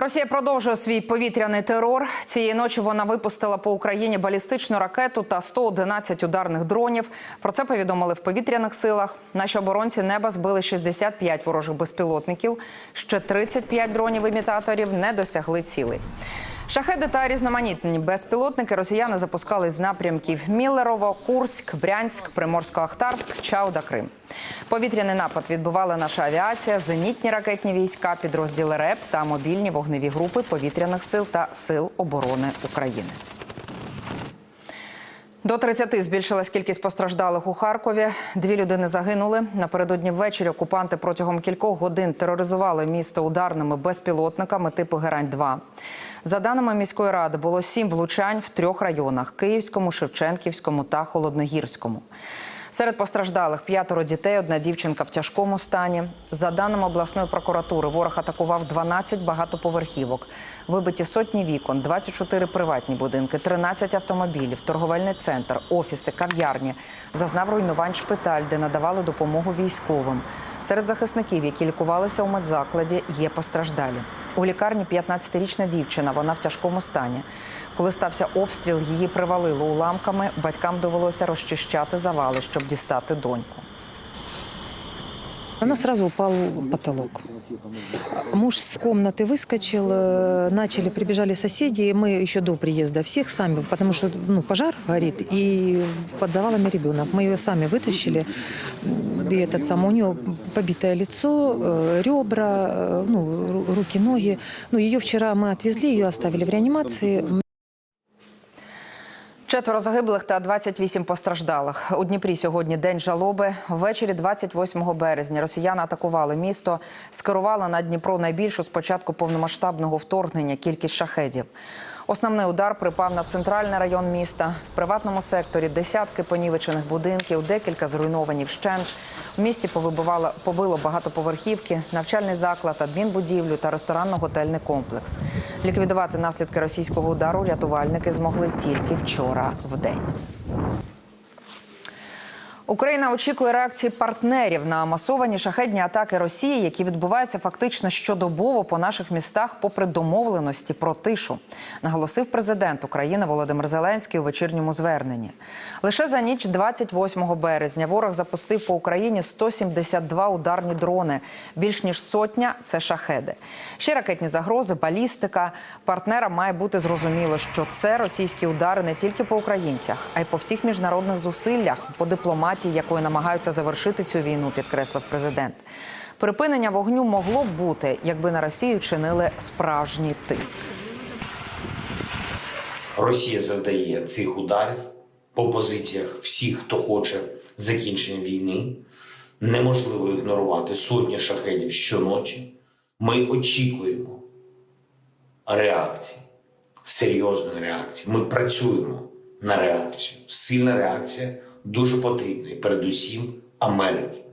Росія продовжує свій повітряний терор. Цієї ночі вона випустила по Україні балістичну ракету та 111 ударних дронів. Про це повідомили в повітряних силах. Наші оборонці неба збили 65 ворожих безпілотників. Ще 35 дронів-імітаторів не досягли цілей. Шахеди та різноманітні безпілотники росіяни запускали з напрямків Міллерово, Курськ, Брянськ, Приморсько-Ахтарськ, Чауда, Крим. Повітряний напад відбувала наша авіація, зенітні ракетні війська, підрозділи РЕП та мобільні вогневі групи повітряних сил та сил оборони України. До 30 збільшилась кількість постраждалих у Харкові. Дві людини загинули. Напередодні ввечері окупанти протягом кількох годин тероризували місто ударними безпілотниками типу Герань-2. За даними міської ради, було сім влучань в трьох районах: Київському, Шевченківському та Холодногірському. Серед постраждалих п'ятеро дітей, одна дівчинка в тяжкому стані. За даними обласної прокуратури, ворог атакував 12 багатоповерхівок, вибиті сотні вікон, 24 приватні будинки, 13 автомобілів, торговельний центр, офіси, кав'ярні. Зазнав руйнувань шпиталь, де надавали допомогу військовим. Серед захисників, які лікувалися у медзакладі, є постраждалі. У лікарні 15-річна дівчина, вона в тяжкому стані. Коли стався обстріл, її привалило уламками. Батькам довелося розчищати завали, щоб дістати доньку. Она сразу упал потолок. Муж с комнаты выскочил, э, начали, прибежали соседи, мы еще до приезда всех сами, потому что ну, пожар горит, и под завалами ребенок. Мы ее сами вытащили, и этот сам, у нее побитое лицо, э, ребра, э, ну, ру- руки, ноги. Ну, ее вчера мы отвезли, ее оставили в реанимации. Четверо загиблих та 28 постраждалих. У Дніпрі сьогодні день жалоби. Ввечері 28 березня росіяни атакували місто, скерували на Дніпро найбільшу з початку повномасштабного вторгнення кількість шахедів. Основний удар припав на центральний район міста. В приватному секторі десятки понівечених будинків, декілька зруйновані вщент. В місті повибивало, побило багатоповерхівки, навчальний заклад, адмінбудівлю та ресторанно-готельний комплекс. Ліквідувати наслідки російського удару рятувальники змогли тільки вчора в день. Україна очікує реакції партнерів на масовані шахедні атаки Росії, які відбуваються фактично щодобово по наших містах, попри домовленості про тишу, наголосив президент України Володимир Зеленський у вечірньому зверненні. Лише за ніч 28 березня ворог запустив по Україні 172 ударні дрони. Більш ніж сотня це шахеди. Ще ракетні загрози, балістика. Партнерам має бути зрозуміло, що це російські удари не тільки по українцях, а й по всіх міжнародних зусиллях, по дипломатії, якою намагаються завершити цю війну, підкреслив президент. Припинення вогню могло б бути, якби на Росію чинили справжній тиск. Росія завдає цих ударів по позиціях всіх, хто хоче закінчення війни. Неможливо ігнорувати сотні шахедів щоночі. Ми очікуємо реакції, серйозної реакції. Ми працюємо на реакцію. Сильна реакція дуже потрібна, і передусім Америки,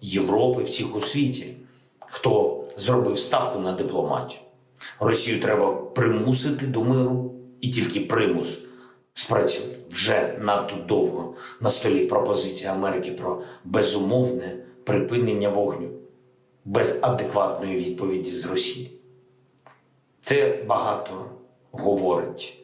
Європи, всіх у світі, хто зробив ставку на дипломатію. Росію треба примусити до миру, і тільки примус спрацює. Вже надто довго на столі пропозиція Америки про безумовне припинення вогню без адекватної відповіді з Росії. Це багато говорить.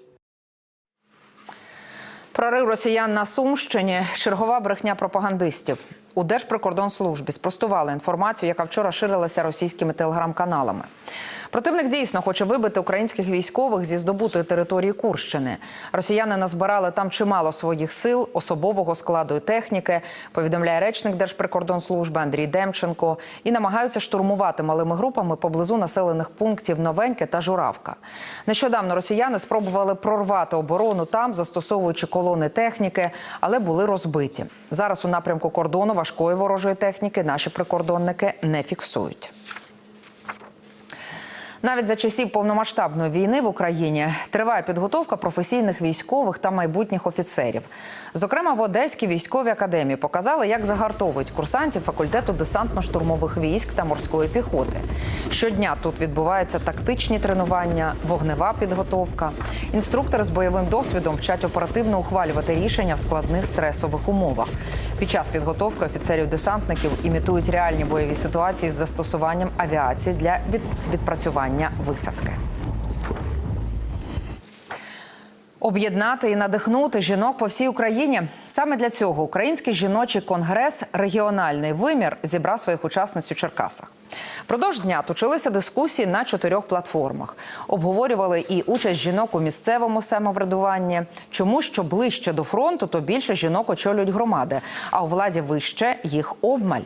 Прорив росіян на Сумщині чергова брехня пропагандистів. У Держприкордонслужбі спростували інформацію, яка вчора ширилася російськими телеграм-каналами. Противник дійсно хоче вибити українських військових зі здобутої території Курщини. Росіяни назбирали там чимало своїх сил, особового складу і техніки. Повідомляє речник Держприкордонслужби Андрій Демченко. І намагаються штурмувати малими групами поблизу населених пунктів Новеньке та Журавка. Нещодавно росіяни спробували прорвати оборону там, застосовуючи колони техніки, але були розбиті. Зараз у напрямку кордону важкої ворожої техніки наші прикордонники не фіксують. Навіть за часів повномасштабної війни в Україні триває підготовка професійних військових та майбутніх офіцерів. Зокрема, в Одеській військовій академії показали, як загартовують курсантів факультету десантно-штурмових військ та морської піхоти. Щодня тут відбуваються тактичні тренування, вогнева підготовка. Інструктори з бойовим досвідом вчать оперативно ухвалювати рішення в складних стресових умовах. Під час підготовки офіцерів-десантників імітують реальні бойові ситуації з застосуванням авіації для від- планування висадки. Об'єднати і надихнути жінок по всій Україні саме для цього український жіночий конгрес Регіональний вимір зібрав своїх учасниць у Черкасах. Продовж дня точилися дискусії на чотирьох платформах. Обговорювали і участь жінок у місцевому самоврядуванні. Чому що ближче до фронту, то більше жінок очолюють громади, а у владі вище їх обмаль.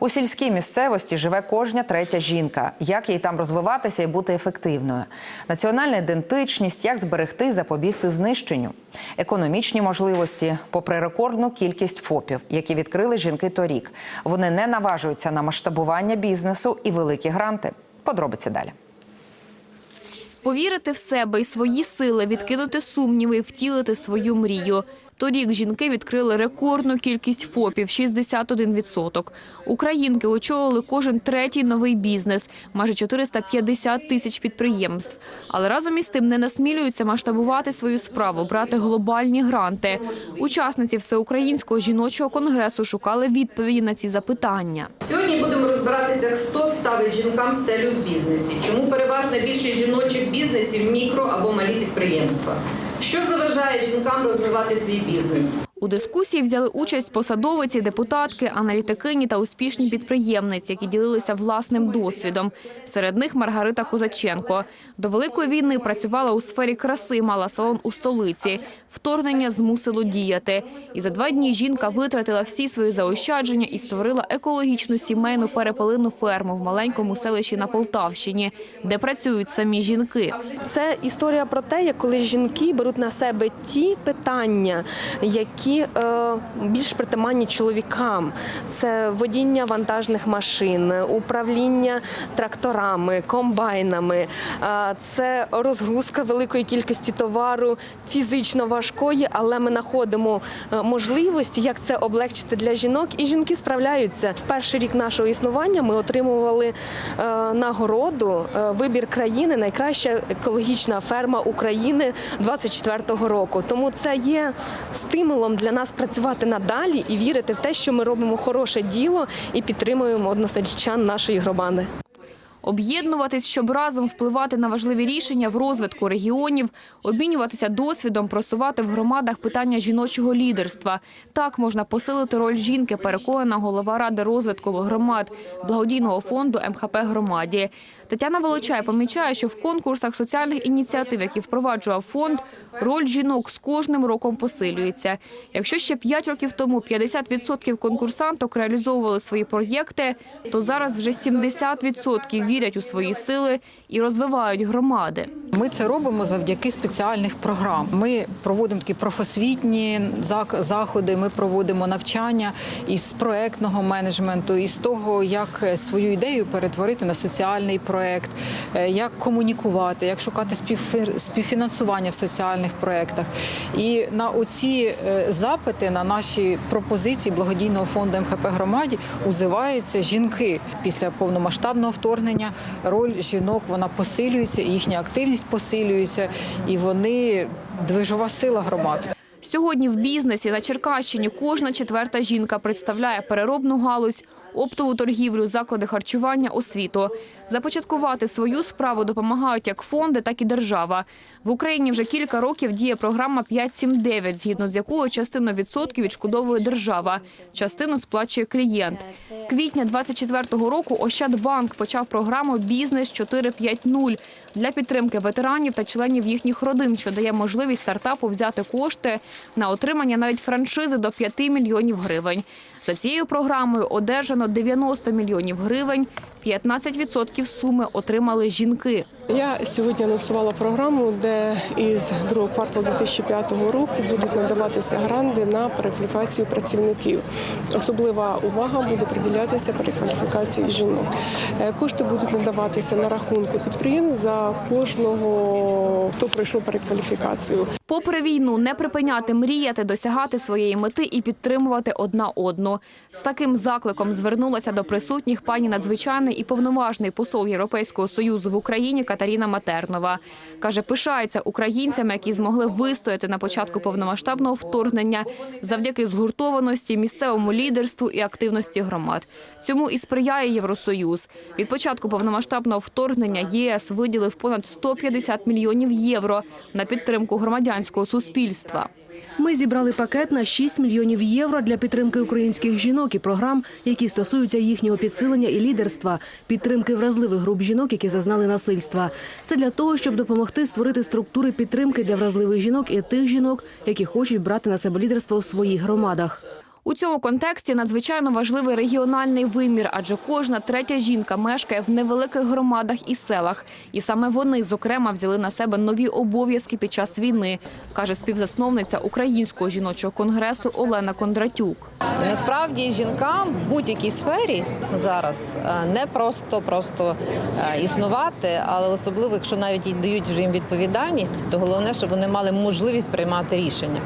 У сільській місцевості живе кожня третя жінка. Як їй там розвиватися і бути ефективною? Національна ідентичність, як зберегти і запобігти знищенню, економічні можливості, попри рекордну кількість ФОПів, які відкрили жінки торік. Вони не наважуються на масштабування бізнесу і великі гранти. Подробиці далі. Повірити в себе і свої сили, відкинути сумніви втілити свою мрію. Торік жінки відкрили рекордну кількість ФОПів – 61%. Українки очолили кожен третій новий бізнес – майже 450 тисяч підприємств. Але разом із тим не насмілюються масштабувати свою справу, брати глобальні гранти. Учасниці Всеукраїнського жіночого конгресу шукали відповіді на ці запитання. Сьогодні будемо розбиратися, хто ставить жінкам стелю в бізнесі, чому переважна більшість жіночих бізнесів мікро або малі підприємства. Що заважає жінкам розвивати свій бізнес? У дискусії взяли участь посадовиці, депутатки, аналітикині та успішні підприємниці, які ділилися власним досвідом. Серед них Маргарита Козаченко. До Великої війни працювала у сфері краси, мала салон у столиці. Вторгнення змусило діяти. І за два дні жінка витратила всі свої заощадження і створила екологічну сімейну перепелину ферму в маленькому селищі на Полтавщині, де працюють самі жінки. Це історія про те, як коли жінки беруть на себе ті питання, які е, більш притаманні чоловікам. Це водіння вантажних машин, управління тракторами, комбайнами, е, це розгрузка великої кількості товару, фізично важкої, але ми знаходимо е, можливості, як це облегчити для жінок, і жінки справляються. В перший рік нашого існування ми отримували нагороду вибір країни найкраща екологічна ферма України 24-го року. Тому це є стимулом для нас працювати надалі і вірити в те, що ми робимо хороше діло і підтримуємо односельчан нашої громади. Об'єднуватись, щоб разом впливати на важливі рішення в розвитку регіонів, обмінюватися досвідом, просувати в громадах питання жіночого лідерства. Так можна посилити роль жінки, переконана голова ради розвитку громад благодійного фонду МХП громаді. Тетяна Волочай помічає, що в конкурсах соціальних ініціатив, які впроваджував фонд, роль жінок з кожним роком посилюється. Якщо ще 5 років тому 50% конкурсанток реалізовували свої проєкти, то зараз вже 70% вірять у свої сили і розвивають громади. Ми це робимо завдяки спеціальних програм. Ми проводимо такі профосвітні заходи. Ми проводимо навчання із проектного менеджменту, із того, як свою ідею перетворити на соціальний проект, е, як комунікувати, як шукати співфі- співфінансування в соціальних проектах. І на оці е, запити, на наші пропозиції благодійного фонду МХП громаді узиваються жінки після повномасштабного вторгнення. Роль жінок вона посилюється, і їхня активність посилюється, і вони движова сила громад. Сьогодні в бізнесі на Черкащині кожна четверта жінка представляє переробну галузь, оптову торгівлю, заклади харчування, освіту. Започаткувати свою справу допомагають як фонди, так і держава. В Україні вже кілька років діє програма 5-7-9, згідно з якою частину відсотків відшкодовує держава, частину сплачує клієнт. З квітня 24-го року Ощадбанк почав програму Бізнес 4.5.0 для підтримки ветеранів та членів їхніх родин, що дає можливість стартапу взяти кошти на отримання навіть франшизи до 5 мільйонів гривень. За цією програмою одержано 90 мільйонів гривень. 15% суми отримали жінки. Я сьогодні анонсувала програму, де із другого кварталу 2005 року будуть надаватися гранди на перекваліфікацію працівників. Особлива увага буде приділятися перекваліфікації жінок. Е, Кошти будуть надаватися на рахунки підприємств за кожного, хто пройшов перекваліфікацію. Попри війну, не припиняти мріяти, досягати своєї мети і підтримувати одна одну. З таким закликом звернулася до присутніх пані надзвичайний і повноважний посол Європейського союзу в Україні Катаріна Матернова. Каже, пишається українцями, які змогли вистояти на початку повномасштабного вторгнення завдяки згуртованості, місцевому лідерству і активності громад. Цьому і сприяє Євросоюз. Від початку повномасштабного вторгнення ЄС виділив понад 150 мільйонів євро на підтримку громадянського суспільства. Ми зібрали пакет на 6 мільйонів євро для підтримки українських жінок і програм, які стосуються їхнього підсилення і лідерства, підтримки вразливих груп жінок, які зазнали насильства. Це для того, щоб допомогти створити структури підтримки для вразливих жінок і тих жінок, які хочуть брати на себе лідерство у своїх громадах. У цьому контексті надзвичайно важливий регіональний вимір, адже кожна третя жінка мешкає в невеликих громадах і селах, і саме вони, зокрема, взяли на себе нові обов'язки під час війни, каже співзасновниця Українського жіночого конгресу Олена Кондратюк. Насправді жінкам в будь-якій сфері зараз е, не просто просто е, існувати, але особливо, якщо навіть дають вже їм відповідальність, то головне, щоб вони мали можливість приймати рішення.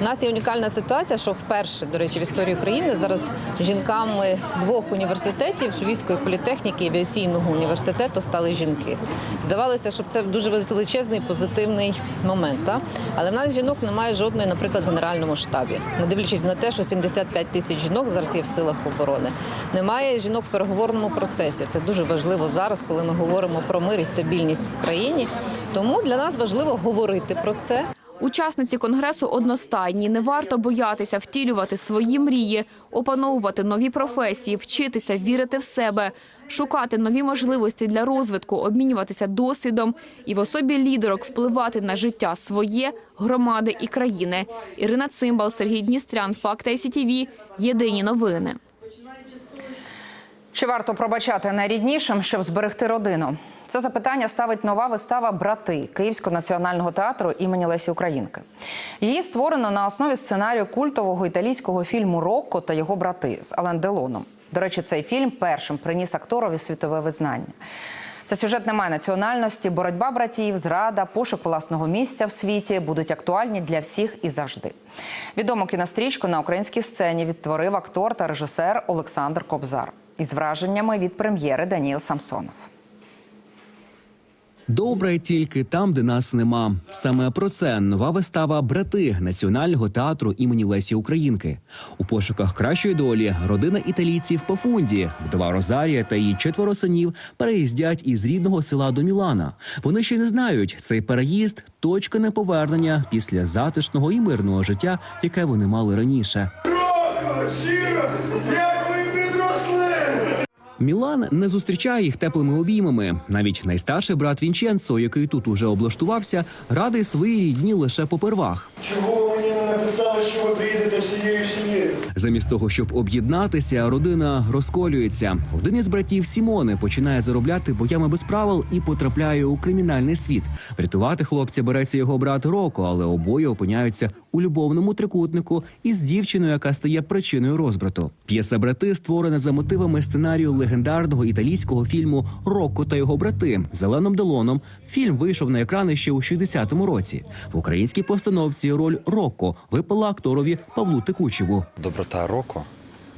У нас є унікальна ситуація, що вперше, до речі, історії України зараз жінками двох університетів Львівської політехніки і авіаційного університету стали жінки. Здавалося, щоб це дуже величезний позитивний момент. Але в нас жінок немає жодної, наприклад, в генеральному штабі, не дивлячись на те, що 75 тисяч жінок зараз є в силах оборони. Немає жінок в переговорному процесі. Це дуже важливо зараз, коли ми говоримо про мир і стабільність в країні. Тому для нас важливо говорити про це. Учасниці конгресу одностайні. Не варто боятися втілювати свої мрії, опановувати нові професії, вчитися вірити в себе, шукати нові можливості для розвитку, обмінюватися досвідом і в особі лідерок впливати на життя своє, громади і країни. Ірина Цимбал, Сергій Дністрян, Факти ICTV. Єдині новини. Чи варто пробачати найріднішим, щоб зберегти родину? Це запитання ставить нова вистава Брати Київського національного театру імені Лесі Українки. Її створено на основі сценарію культового італійського фільму Рокко та його брати з Ален Делоном. До речі, цей фільм першим приніс акторові світове визнання. Це сюжет немає національності, боротьба братів, зрада, пошук власного місця в світі будуть актуальні для всіх і завжди. Відому кінострічку на українській сцені відтворив актор та режисер Олександр Кобзар із враженнями від прем'єри Даніл Самсонов. Добре тільки там, де нас нема. Саме про це нова вистава Брати національного театру імені Лесі Українки. У пошуках кращої долі родина італійців по фунді, вдова Розарія та її четверо синів переїздять із рідного села до Мілана. Вони ще не знають, цей переїзд точка неповернення після затишного і мирного життя, яке вони мали раніше. Мілан не зустрічає їх теплими обіймами. Навіть найстарший брат Вінченцо, який тут уже облаштувався, радий своїй рідні лише попервах. Чого ви мені не написали, що ви приїдете всією сім'єю? Замість того, щоб об'єднатися, родина розколюється. Один із братів Сімоне починає заробляти боями без правил і потрапляє у кримінальний світ. Врятувати хлопця береться його брат Роко, але обоє опиняються у любовному трикутнику із дівчиною, яка стає причиною розбрату. П'єса брати створена за мотивами сценарію легендарного італійського фільму Рокко та його брати з Еленом Делоном. Фільм вийшов на екрани ще у 60-му році. В українській постановці роль Рокко випала акторові Павлу Текучеву. доброта Роко,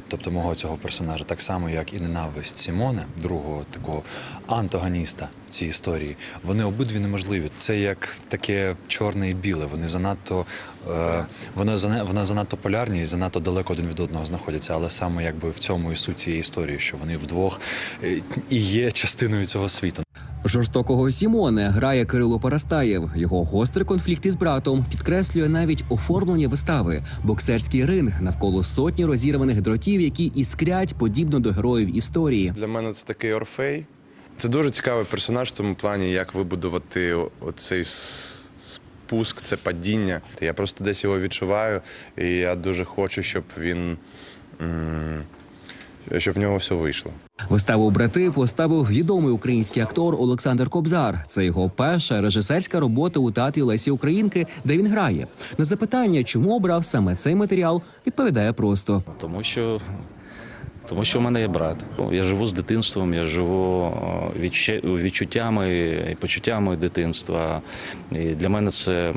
тобто мого цього персонажа, так само як і ненависть Сімоне, другого такого антагоніста цій історії, вони обидві неможливі. Це як таке чорне і біле. Вони занадто е, вони зана- вони занадто полярні і занадто далеко один від одного знаходяться. Але саме якби в цьому і суть цієї історії, що вони вдвох е, і є частиною цього світу. Жорстокого Сімоне грає Кирило Парастаєв. Його гострий конфлікт із братом підкреслює навіть оформлення вистави, боксерський ринг навколо сотні розірваних дротів, які іскрять подібно до героїв історії. Для мене це такий орфей. Це дуже цікавий персонаж в тому плані, як вибудувати оцей спуск, це падіння. Я просто десь його відчуваю, і я дуже хочу, щоб він. Щоб в нього все вийшло. Виставу брати поставив відомий український актор Олександр Кобзар. Це його перша режисерська робота у театрі Лесі Українки, де він грає. На запитання, чому обрав саме цей матеріал, відповідає просто. Тому що, тому що в мене є брат. Я живу з дитинством, я живу е, відчуттями і почуттями дитинства. І для мене це.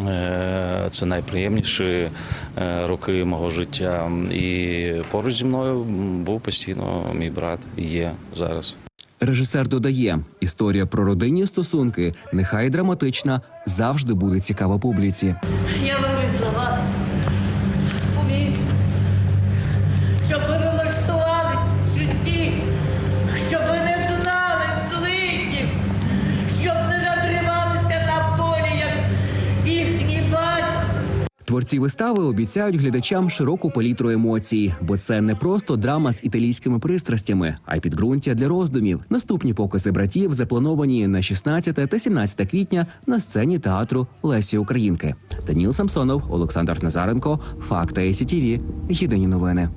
Е, Це найприємніші е, роки мого життя. І поруч зі мною був постійно мій брат і є зараз. Режисер додає: історія про родинні стосунки, нехай драматична, завжди буде цікава публіці. Я Творці вистави обіцяють глядачам широку палітру емоцій, бо це не просто драма з італійськими пристрастями, а й підґрунтя для роздумів. Наступні покази братів заплановані на 16 та 17 квітня на сцені театру Лесі Українки. Даніл Самсонов, Олександр Назаренко, Факта ЕСІТІВІ. Єдині новини.